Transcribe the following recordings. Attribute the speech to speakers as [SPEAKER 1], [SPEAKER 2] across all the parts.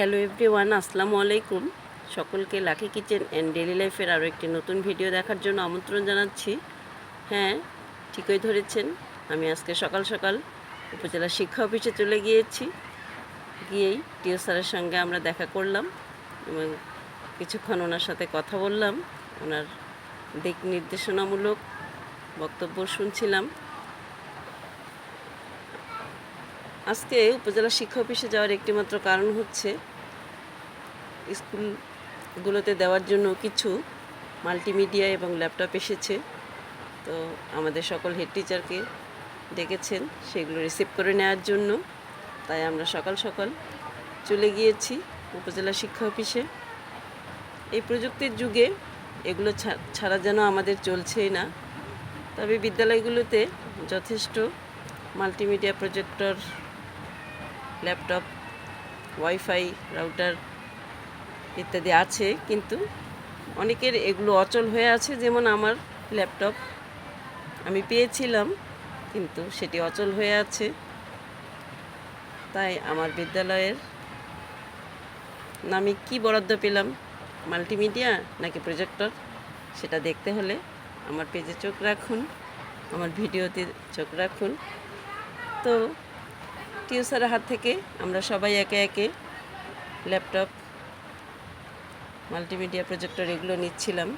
[SPEAKER 1] Hello everyone, আসসালামু আলাইকুম। সকলকে লাকি কিচেন অ্যান্ড ডেলি লাইফের আরও একটি নতুন ভিডিও দেখার জন্য আমন্ত্রণ জানাচ্ছি। হ্যাঁ ঠিকই ধরেছেন, আমি আজকে সকাল সকাল উপজেলা শিক্ষা অফিসে চলে গিয়েছি। গিয়েই টিও স্যারের সঙ্গে আমরা দেখা করলাম এবং কিছুক্ষণ ওনার সাথে কথা বললাম। ওনার দিক নির্দেশনামূলক বক্তব্য শুনছিলাম। আজকে উপজেলা শিক্ষা অফিসে যাওয়ার একটিমাত্র কারণ হচ্ছে স্কুলগুলোতে দেওয়ার জন্য কিছু মাল্টিমিডিয়া এবং ল্যাপটপ এসেছে। তো আমাদের সকল হেড টিচারকে ডেকেছেন, সেগুলো রিসিভ করে নেওয়ার জন্য। তাই আমরা সকাল সকাল চলে গিয়েছি উপজেলা শিক্ষা অফিসে। এই প্রযুক্তির যুগে এগুলো ছাড়া যেন আমাদের চলছেই না। তবে বিদ্যালয়গুলোতে যথেষ্ট multimedia projector laptop, wifi, router ইত্যাদি আছে, কিন্তু অনেকের এগুলো অচল হয়ে আছে। যেমন আমার ল্যাপটপ আমি পেয়েছিলাম, কিন্তু সেটি অচল হয়ে আছে। তাই আমার বিদ্যালয়ের নামে কি বরাদ্দ পেলাম? মাল্টিমিডিয়া নাকি প্রজেক্টর? সেটা দেখতে হলে আমার পেজে চোখ রাখুন, আমার ভিডিওতে চোখ রাখুন। তো টিউসারের হাত থেকে আমরা সবাই একে একে ল্যাপটপ, মাল্টিমিডিয়া প্রজেক্টর এগুলো নিচ্ছিলাম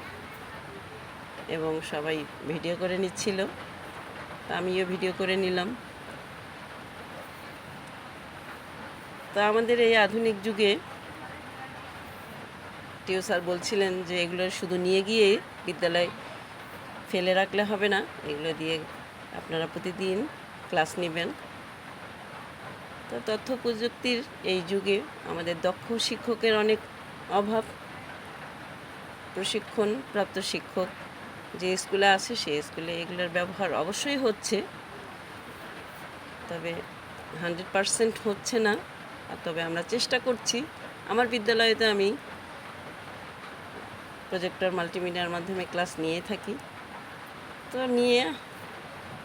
[SPEAKER 1] এবং সবাই ভিডিও করে নিচ্ছিল। তা আমিও ভিডিও করে নিলাম। তা আমাদের এই আধুনিক যুগে টিও স্যার বলছিলেন যে এগুলো শুধু নিয়ে গিয়ে বিদ্যালয় ফেলে রাখলে হবে না, এগুলো দিয়ে আপনারা প্রতিদিন ক্লাস নেবেন। তো তথ্য প্রযুক্তির এই যুগে আমাদের দক্ষ শিক্ষকের অনেক অভাব। প্রশিক্ষণ প্রাপ্ত শিক্ষক যে স্কুলে আছে সেই স্কুলে এগুলোর ব্যবহার অবশ্যই হচ্ছে। তবে হান্ড্রেড পারসেন্ট হচ্ছে না, আর তবে আমরা চেষ্টা করছি। আমার বিদ্যালয়েতে আমি প্রজেক্টর মাল্টিমিডিয়ার মাধ্যমে ক্লাস নিয়ে থাকি। তো নিয়ে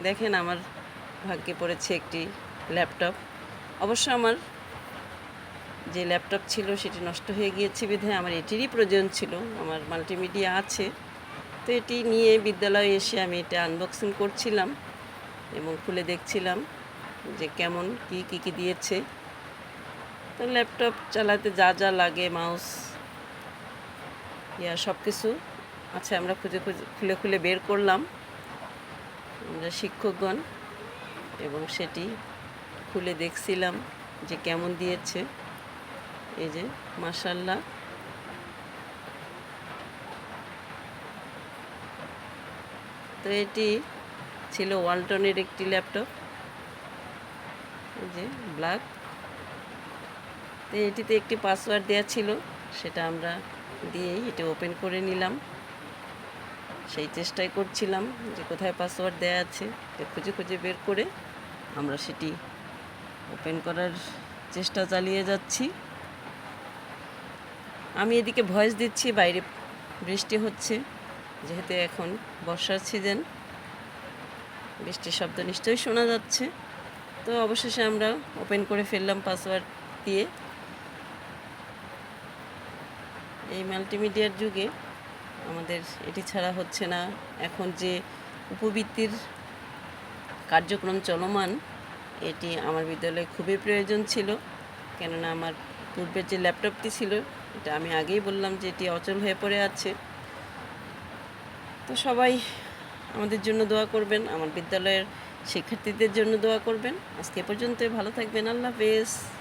[SPEAKER 1] দেখেন, আমার ভাগ্যে পড়েছে একটি ল্যাপটপ। অবশ্য আমার যে ল্যাপটপ ছিল সেটি নষ্ট হয়ে গিয়েছে বিধায় আমার এটিরই প্রয়োজন ছিল, আমার মাল্টিমিডিয়া আছে। তো এটি নিয়ে বিদ্যালয়ে এসে আমি এটা আনবক্সিং করছিলাম এবং খুলে দেখছিলাম যে কেমন, কি কি কি দিয়েছে। তো ল্যাপটপ চালাতে যা যা লাগে, মাউস, ইয়া সব কিছু আচ্ছা আমরা খুঁজে খুঁজে, খুলে খুলে বের করলাম। আমরা শিক্ষকগণ এবং সেটি খুলে দেখছিলাম যে কেমন দিয়েছে। এই যে মাসাল্লাহ তো এটি ছিল ওয়ালটনের একটি ল্যাপটপ। এই যে, ব্ল্যাক। তো এটিতে একটি পাসওয়ার্ড দেওয়া ছিল, সেটা আমরা দিয়েই এটা ওপেন করে নিলাম। সেই চেষ্টাই করছিলাম যে কোথায় পাসওয়ার্ড দেওয়া আছে খুঁজে খুঁজে বের করে আমরা সেটি ওপেন করার চেষ্টা চালিয়ে যাচ্ছি। আমি এদিকে ভয়েস দিচ্ছি, বাইরে বৃষ্টি হচ্ছে, যেহেতু এখন বর্ষার সিজন বৃষ্টির শব্দ নিশ্চয়ই শোনা যাচ্ছে। তো অবশেষে আমরা ওপেন করে ফেললাম পাসওয়ার্ড দিয়ে। এই মাল্টিমিডিয়ার যুগে আমাদের এটি ছাড়া হচ্ছে না। এখন যে উপবৃত্তির কার্যক্রম চলমান এটি আমার বিদ্যালয়ে খুবই প্রয়োজন ছিল। কেননা আমার পূর্বের যে ল্যাপটপটি ছিল, এটা আমি আগেই বললাম যে এটি অচল হয়ে পড়ে আছে। তো সবাই আমাদের জন্য দোয়া করবেন, আমার বিদ্যালয়ের শিক্ষার্থীদের জন্য দোয়া করবেন। আজকে এ পর্যন্তই, ভালো থাকবেন, আল্লাহ হাফেজ।